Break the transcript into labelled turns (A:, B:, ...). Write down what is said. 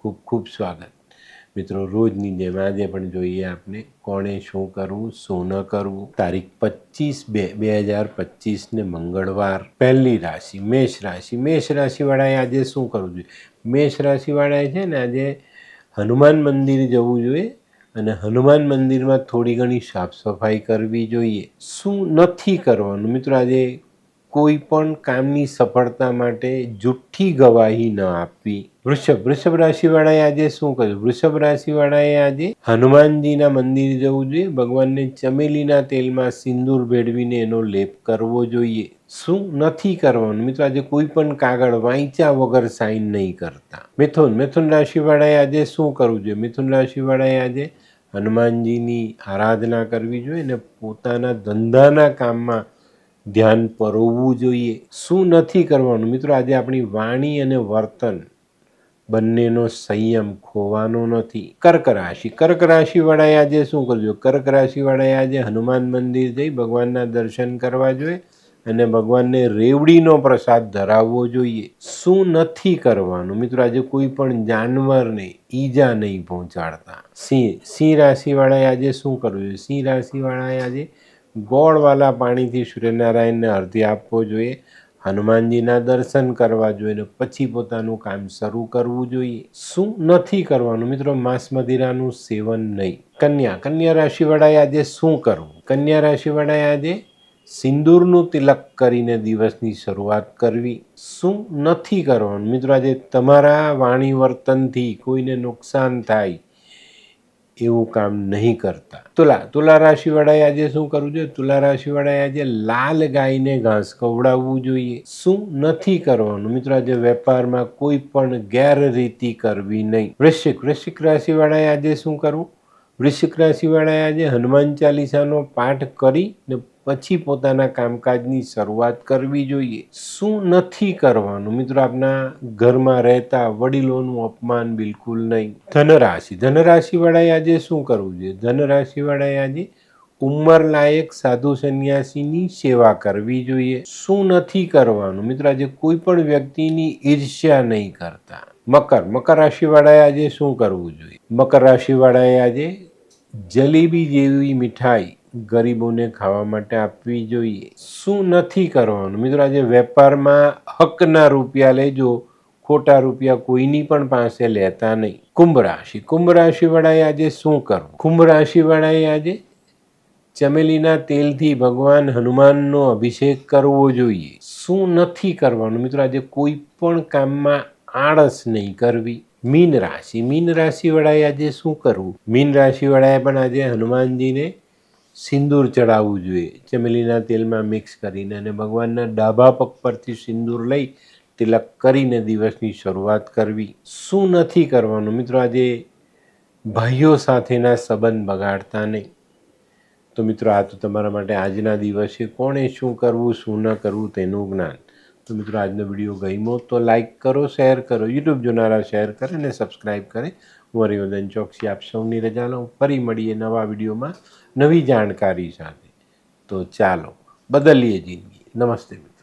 A: ખૂબ ખૂબ સ્વાગત. મિત્રો, રોજની જેમ આજે પણ જોઈએ આપણે કોણે શું કરવું, શું ન કરવું. તારીખ પચીસ બે બે હજાર પચીસને મંગળવાર, પહેલી રાશિ, મેષ રાશિ. મેષ રાશિવાળાએ આજે શું કરવું જોઈએ? મેષ રાશિવાળાએ છે ને આજે હનુમાન મંદિર જવું જોઈએ અને હનુમાન મંદિરમાં થોડી ઘણી સાફ સફાઈ કરવી જોઈએ. શું નથી કરવાનું? મિત્રો, આજે કોઈ પણ કામની સફળતા માટે જુઠ્ઠી ગવાહી ન આપવી. વૃષભ વૃષભ રાશિવાળાએ આજે શું કર્યું? વૃષભ રાશિવાળાએ આજે હનુમાનજીના મંદિર જવું જોઈએ, ભગવાનને ચમેલીના તેલમાં સિંદૂર ભેળવીને એનો લેપ કરવો જોઈએ. શું નથી કરવાનું? મિત્રો, આજે કોઈ પણ કાગળ વાંચ્યા વગર સાઇન નહીં કરતા. મિથુન મિથુન રાશિવાળાએ આજે શું કરવું જોઈએ? મિથુન રાશિવાળાએ આજે હનુમાનજીની આરાધના કરવી જોઈએ અને પોતાના ધંધાના કામમાં ધ્યાન પરોવવું જોઈએ. શું નથી કરવાનું? મિત્રો, આજે આપણી વાણી અને વર્તન બંનેનો સંયમ ખોવાનો નથી. કર્ક રાશિ. કર્ક રાશિવાળાએ આજે શું કરવું કર્ક રાશિવાળાએ આજે હનુમાન મંદિર જઈ ભગવાનના દર્શન કરવા જોઈએ અને ભગવાનને રેવડીનો પ્રસાદ ધરાવવો જોઈએ. શું નથી કરવાનું? મિત્રો, આજે કોઈ પણ જાનવરને ઈજા નહીં પહોંચાડતા. સિંહ સિંહ રાશિવાળાએ આજે શું કરવું જોઈએ? સિંહ રાશિવાળાએ આજે ગોળવાલા પાણીથી સૂર્યનારાયણને અર્ધ્ય આપવો જોઈએ. હનુમાનજીના દર્શન કરવા જોઈએ પછી પોતાનું કામ શરૂ કરવું જોઈએ. શું નથી કરવાનું? મિત્રો, માંસ મદિરાનું સેવન નહીં. કન્યા કન્યા રાશિવાળાએ આજે શું કરવું? કન્યા રાશિવાળાએ આજે સિંદૂરનું તિલક કરીને દિવસની શરૂઆત કરવી. શું નથી કરવાનું? મિત્રો, આજે તમારા વાણી વર્તનથી કોઈને નુકસાન થાય એવું કામ નહીં કરતા. તુલા તુલા રાશિવાળાએ આજે શું કરવું જોઈએ? તુલા રાશિવાળાએ આજે લાલ ગાયને ઘાસ ખવડાવવું જોઈએ. શું નથી કરવાનું? મિત્રો, આજે વેપારમાં કોઈ પણ ગેરરીતિ કરવી નહીં. વૃશ્ચિક વૃશ્ચિક રાશિવાળાએ આજે શું કરવું? વૃશ્ચિક રાશિવાળાએ આજે હનુમાન ચાલીસાનો પાઠ કરી ને પછી પોતાના કામકાજની શરૂઆત કરવી જોઈએ. શું નથી કરવાનું? મિત્રો, આપના ઘરમાં રહેતા વડીલોનું અપમાન બિલકુલ નહીં. ધનરાશિ. ધનરાશિવાળાએ આજે શું કરવું જોઈએ? ધનરાશિવાળાએ આજે ઉંમર લાયક સાધુ સંન્યાસીની સેવા કરવી જોઈએ. શું નથી કરવાનું? મિત્રો, આજે કોઈ પણ વ્યક્તિની ઈર્ષ્યા નહીં કરતા. મકર. મકર રાશિવાળાએ આજે શું કરવું જોઈએ? મકર રાશિવાળાએ આજે જલેબી જેવી મીઠાઈ ગરીબોને ખાવા માટે આપવી જોઈએ. શું નથી કરવાનું? મિત્રો, આજે વેપારમાં હકના રૂપિયા લેજો, ખોટા રૂપિયા કોઈની પણ પાસે લેતા નહીં. કુંભ રાશિ. કુંભ રાશિવાળાએ આજે શું કરવું? કુંભ રાશિવાળાએ આજે ચમેલીના તેલથી ભગવાન હનુમાનનો અભિષેક કરવો જોઈએ. શું નથી કરવાનું? મિત્રો, આજે કોઈ પણ કામમાં આળસ નહીં કરવી. મીન રાશિ. મીન રાશિવાળાએ આજે શું કરવું? મીન રાશિવાળાએ પણ આજે હનુમાનજીને સિંદૂર ચડાવવું જોઈએ. ચમેલીના તેલમાં મિક્સ કરીને અને ભગવાનના ડાબા પગ પરથી સિંદૂર લઈ તિલક કરીને દિવસની શરૂઆત કરવી. શું નથી કરવાનું? મિત્રો, આજે ભાઈઓ સાથેના સંબંધ બગાડતા નહીં. તો મિત્રો, આ તો તમારા માટે આજના દિવસે કોણે શું કરવું, શું ન કરવું તેનું જ્ઞાન. તો મિત્રો, આજનો વીડિયો ગમ્યો તો લાઇક કરો શેર કરો યુટ્યુબ જોનારા શેર કરે અને સબસ્ક્રાઈબ કરે. હું હરિવર્ધન ચોકસી આપ સૌની રજા લઉં ફરી મળીએ નવા વિડીયોમાં. નવી જાણકારી સાથે. તો ચાલો બદલીએ જિંદગી. નમસ્તે મિત્રો.